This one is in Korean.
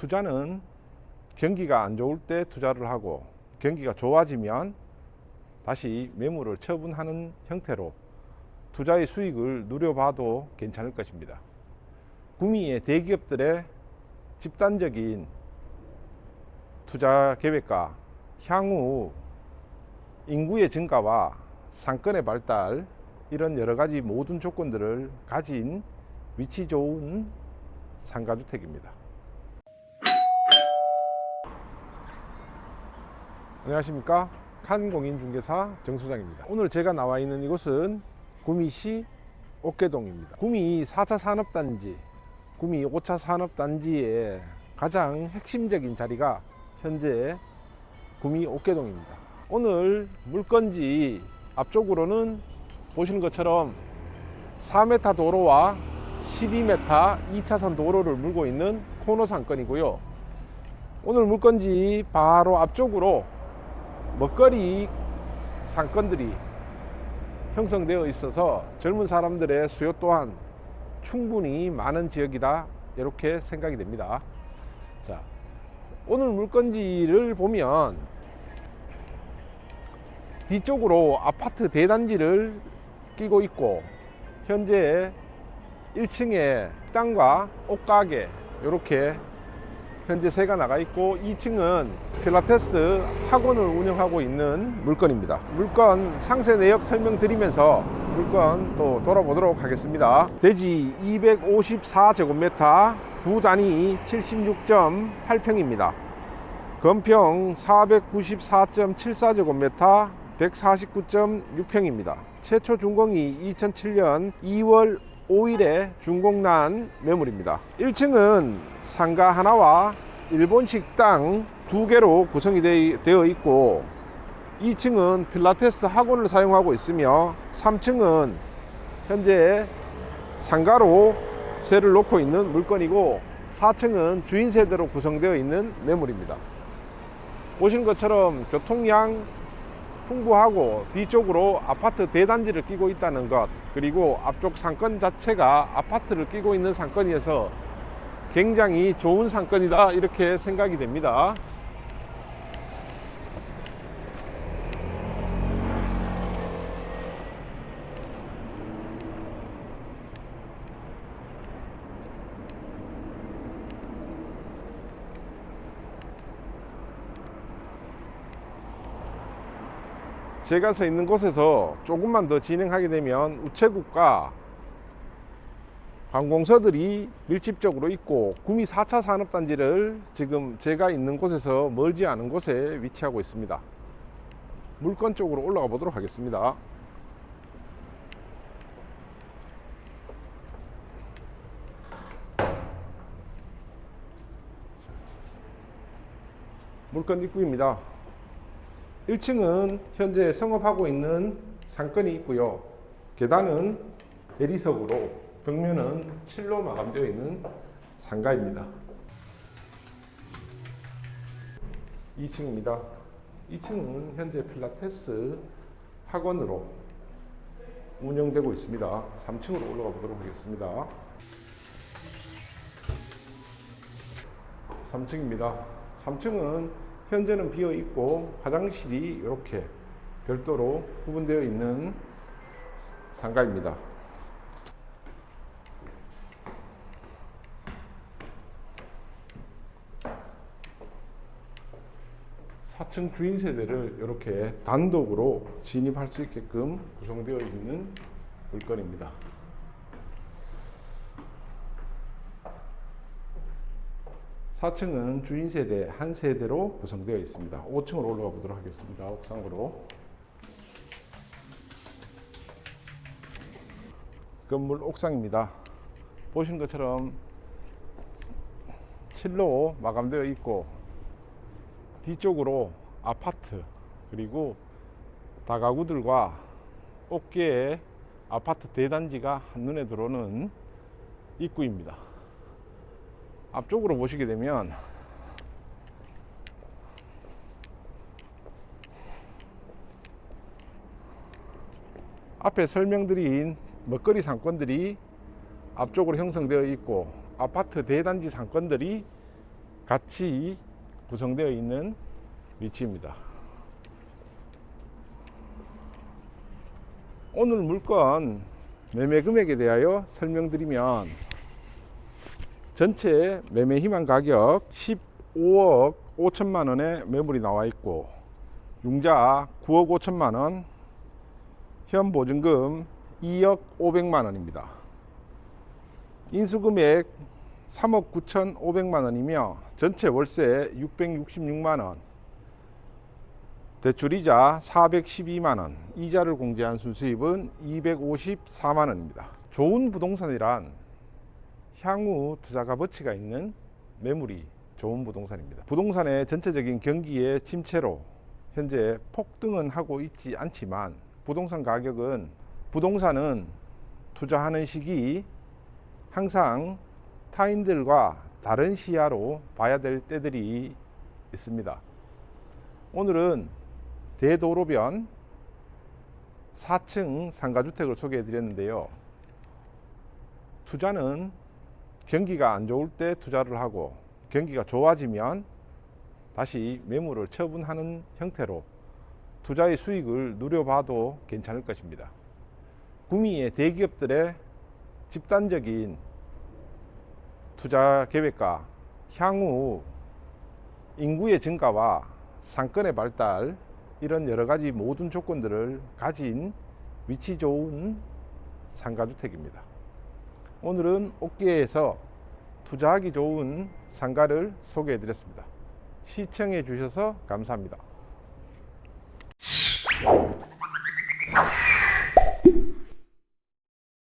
투자는 경기가 안 좋을 때 투자를 하고 경기가 좋아지면 다시 매물을 처분하는 형태로 투자의 수익을 누려봐도 괜찮을 것입니다. 구미의 대기업들의 집단적인 투자 계획과 향후 인구의 증가와 상권의 발달 이런 여러 가지 모든 조건들을 가진 위치 좋은 상가주택입니다. 안녕하십니까 칸공인중개사 정수장입니다. 오늘 제가 나와 있는 이곳은 구미시 옥계동입니다. 구미 4차 산업단지, 구미 5차 산업단지의 가장 핵심적인 자리가 현재 구미 옥계동입니다. 오늘 물건지 앞쪽으로는 보시는 것처럼 4m 도로와 12m 2차선 도로를 물고 있는 코너 상권이고요. 오늘 물건지 바로 앞쪽으로 먹거리 상권들이 형성되어 있어서 젊은 사람들의 수요 또한 충분히 많은 지역이다 이렇게 생각이 됩니다. 자, 오늘 물건지를 보면 뒤쪽으로 아파트 대단지를 끼고 있고 현재 1층에 땅과 옷가게 이렇게 현재 새가 나가 있고 2층은 필라테스 학원을 운영하고 있는 물건입니다. 물건 상세 내역 설명드리면서 물건 또 돌아보도록 하겠습니다. 대지 254제곱미터, 부단위 76.8평입니다. 건평 494.74제곱미터, 149.6평입니다. 최초 준공이 2007년 2월 5일에 준공난 매물입니다. 1층은 상가 하나와 일본식 땅두 개로 구성이 되- 되어 있고 2층은 필라테스 학원을 사용하고 있으며 3층은 현재 상가로 세를 놓고 있는 물건이고 4층은 주인 세대로 구성되어 있는 매물입니다. 보시는 것처럼 교통량 풍부하고 뒤쪽으로 아파트 대단지를 끼고 있다는 것 그리고 앞쪽 상권 자체가 아파트를 끼고 있는 상권이어서 굉장히 좋은 상권이다 이렇게 생각이 됩니다. 제가 서 있는 곳에서 조금만 더 진행하게 되면 우체국과 관공서들이 밀집적으로 있고 구미 4차 산업단지를 지금 제가 있는 곳에서 멀지 않은 곳에 위치하고 있습니다. 물건 쪽으로 올라가 보도록 하겠습니다. 물건 입구입니다. 1층은 현재 성업하고 있는 상권이 있고요. 계단은 대리석으로 벽면은 칠로 마감되어 있는 상가입니다. 2층입니다. 2층은 현재 필라테스 학원으로 운영되고 있습니다. 3층으로 올라가 보도록 하겠습니다. 3층입니다. 3층은 현재는 비어 있고 화장실이 이렇게 별도로 구분되어 있는 상가입니다. 사층 주인 세대를 이렇게 단독으로 진입할 수 있게끔 구성되어 있는 물건입니다. 4층은 주인 세대 한 세대로 구성되어 있습니다. 5층으로 올라가 보도록 하겠습니다. 옥상으로. 건물 옥상입니다. 보시는 것처럼 칠로 마감되어 있고 뒤쪽으로 아파트 그리고 다가구들과 옥계의 아파트 대단지가 한눈에 들어오는 입구입니다. 앞쪽으로 보시게 되면 앞에 설명드린 먹거리 상권들이 앞쪽으로 형성되어 있고 아파트 대단지 상권들이 같이 구성되어 있는 위치입니다. 오늘 물건 매매 금액에 대하여 설명드리면 전체 매매 희망 가격 15억 5천만 원의 매물이 나와 있고 융자 9억 5천만 원, 현 보증금 2억 500만 원입니다. 인수금액 3억 9천 5백만 원이며 전체 월세 666만 원, 대출이자 412만 원, 이자를 공제한 순수입은 254만 원입니다. 좋은 부동산이란 향후 투자 값어치가 있는 매물이 좋은 부동산입니다. 부동산의 전체적인 경기의 침체로 현재 폭등은 하고 있지 않지만 부동산 가격은 부동산은 투자하는 시기 항상 타인들과 다른 시야로 봐야 될 때들이 있습니다. 오늘은 대도로변 4층 상가주택을 소개해 드렸는데요. 투자는 경기가 안 좋을 때 투자를 하고 경기가 좋아지면 다시 매물을 처분하는 형태로 투자의 수익을 누려봐도 괜찮을 것입니다. 구미의 대기업들의 집단적인 투자 계획과 향후 인구의 증가와 상권의 발달 이런 여러 가지 모든 조건들을 가진 위치 좋은 상가주택입니다. 오늘은 옥계에서 투자하기 좋은 상가를 소개해 드렸습니다. 시청해 주셔서 감사합니다.